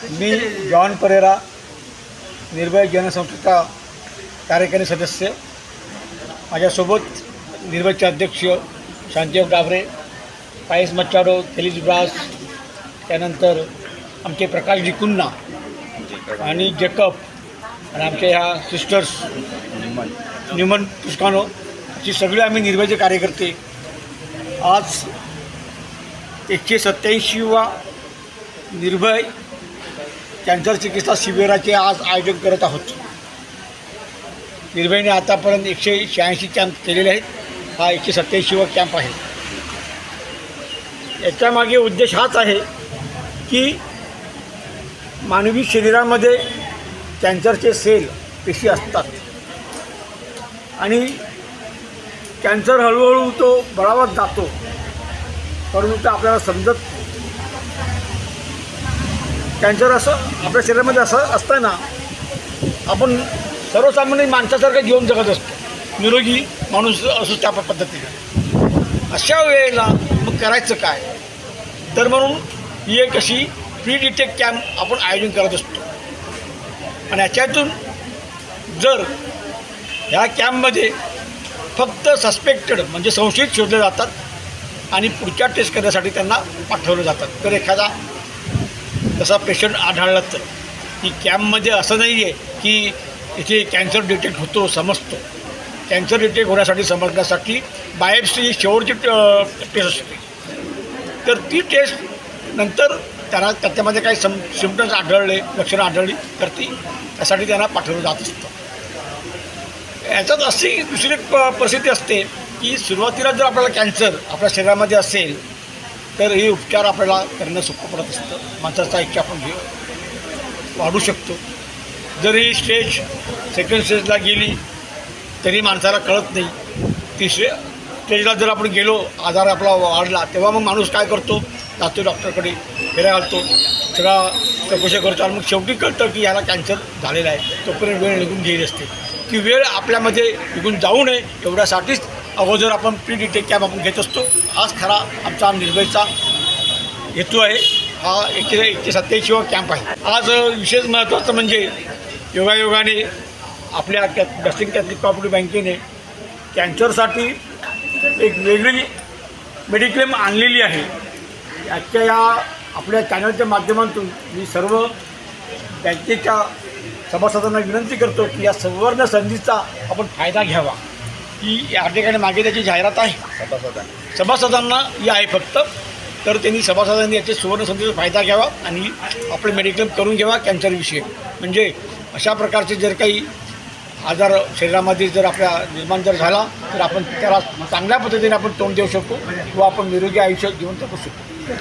मी John Pereira निर्भय जनसंस्थेचा कार्यकारी सदस्य. माझ्यासोबत निर्भयचे अध्यक्ष शांतीव डाबरे पायस मच्चाडो तेलिज ब्रास त्यानंतर आमचे प्रकाश जिकुन्ना आणि जेकब आणि आमच्या ह्या सिस्टर्स न्युमन पुष्कानो अशी सगळे आम्ही निर्भयचे कार्यकर्ते. आज एकशे सत्याऐंशीवा निर्भय कॅन्सर चिकित्सा शिबिराचे आज आयोजन करत आहोत. निर्भयने आतापर्यंत एकशे शहाऐंशी कॅम्प केलेले आहेत. हा एकशे सत्याऐंशीवा कॅम्प आहे. याच्यामागे उद्देश हाच आहे की मानवी शरीरामध्ये कॅन्सरचे सेल पेशी असतात. आणि कॅन्सर हळूहळू तो बळावत जातो. परंतु ते आपल्याला समजत त्यांच्यावर असं आपल्या शरीरामध्ये असं असतं ना आपण सर्वसामान्य माणसासारखं जीवन जगत असतो. निरोगी माणूस असू त्या पद्धतीने. अशा वेळेला मग करायचं काय? तर म्हणून ही एक अशी प्री डिटेक्ट कॅम्प आपण आयोजन करत असतो. आणि याच्यातून जर ह्या कॅम्पमध्ये फक्त सस्पेक्टेड म्हणजे संशयित शोधले जातात आणि पुढच्या टेस्ट करण्यासाठी त्यांना पाठवलं जातात तर एखादा तसा पेशंट आढळला तर. की कॅम्पमध्ये असं नाही आहे की इथे कॅन्सर डिटेक्ट होतो समजतो. कॅन्सर डिटेक्ट होण्यासाठी समजण्यासाठी बायोप्सी ही शेवटची टेस्ट असते. तर ती टेस्ट नंतर त्यांना त्याच्यामध्ये काही सम सिमटम्स आढळले लक्षणं आढळली तर ती त्यासाठी त्यांना पाठवलं जात असतं. याच्यात अशी दुसरी प परिस्थिती असते की सुरुवातीला जर आपल्याला कॅन्सर आपल्या शरीरामध्ये असेल तर हे उपचार आपल्याला करणं सोपं पडत असतं. माणसाचा इच्छा आपण घेऊ वाढू शकतो. जरी ही स्टेज सेकंड स्टेजला गेली तरी माणसाला कळत नाही. तिसऱ्या स्टेजला जर आपण गेलो आजार आपला वाढला तेव्हा मग माणूस काय करतो? जातो डॉक्टरकडे फेऱ्या घालतो. सगळा चौकशी करतो आणि मग शेवटी कळतं की याला कॅन्सर झालेला आहे. तोपर्यंत वेळ निघून गेली असते. ती वेळ आपल्यामध्ये निघून जाऊ नये एवढ्यासाठीच अगोदर आपण प्री डिटेल कॅम्प आपण घेत असतो. हाच खरा आमचा निर्भयचा हेतू आहे. हा एकशे एकशे सत्याऐंशीवा कॅम्प आहे. आज विशेष महत्त्वाचं म्हणजे योगायोगाने आपल्या कॅ डस्टिंग कॅथलिक कॉपरेटिव्ह बँकेने कॅन्सरसाठी एक वेगळी मेडिक्लेम आणलेली आहे. आजच्या या आपल्या चॅनलच्या माध्यमातून मी सर्व बँकेच्या सभासदांना विनंती करतो की या संवर्ण संधीचा आपण फायदा घ्यावा. ही या ठिकाणी मागे त्याची जाहिरात आहे. सभासदांना. ही आहे फक्त. तर त्यांनी सभासदांनी याच्या सुवर्ण संधीचा फायदा घ्यावा आणि आपलं मेडिक्लेम करून घ्यावा कॅन्सरविषयी म्हणजे अशा प्रकारचे जर काही आजार शरीरामध्ये जर आपल्या निर्माण जर झाला तर आपण त्याला चांगल्या पद्धतीने आपण तोंड देऊ शकतो किंवा आपण निरोगी आयुष्य जीवन जगू शकतो.